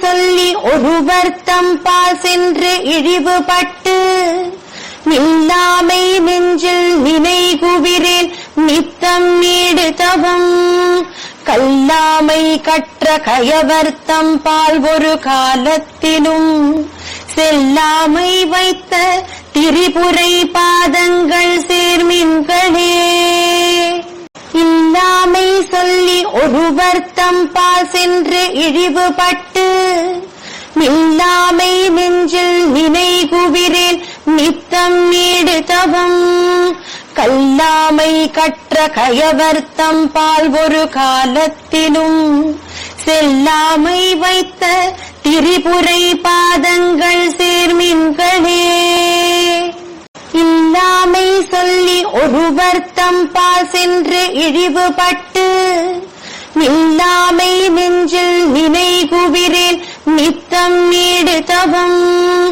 சொல்லி ஒருவர்த்தம் பால் சென்று இழிவுபட்டு நில்லாமை நெஞ்சில் நினை குவிரேல் நித்தம் நீடு தவம். கல்லாமை கற்ற கயவர்த்தம் பால் ஒரு காலத்திலும் செல்லாமை வைத்த திரிபுரை பாதங்கள் சேர்மின்களே இல்லாமை சொல்லி ஒருவர்த்தம் பால் சென்று இழிவுபட்டு நில்லாமை நெஞ்சில் நினை குவிரேல் நித்தம் நீடுதவம். கல்லாமை கற்ற கயவர்த்தம் பால் ஒரு காலத்திலும். செல்லாமை வைத்த திரிபுரை பாதங்கள் சேர்மின்களே. இல்லாமை சொல்லி ஒருவர்த்தம் பால் சென்று இழிவுபட்டு. இல்லா तवम्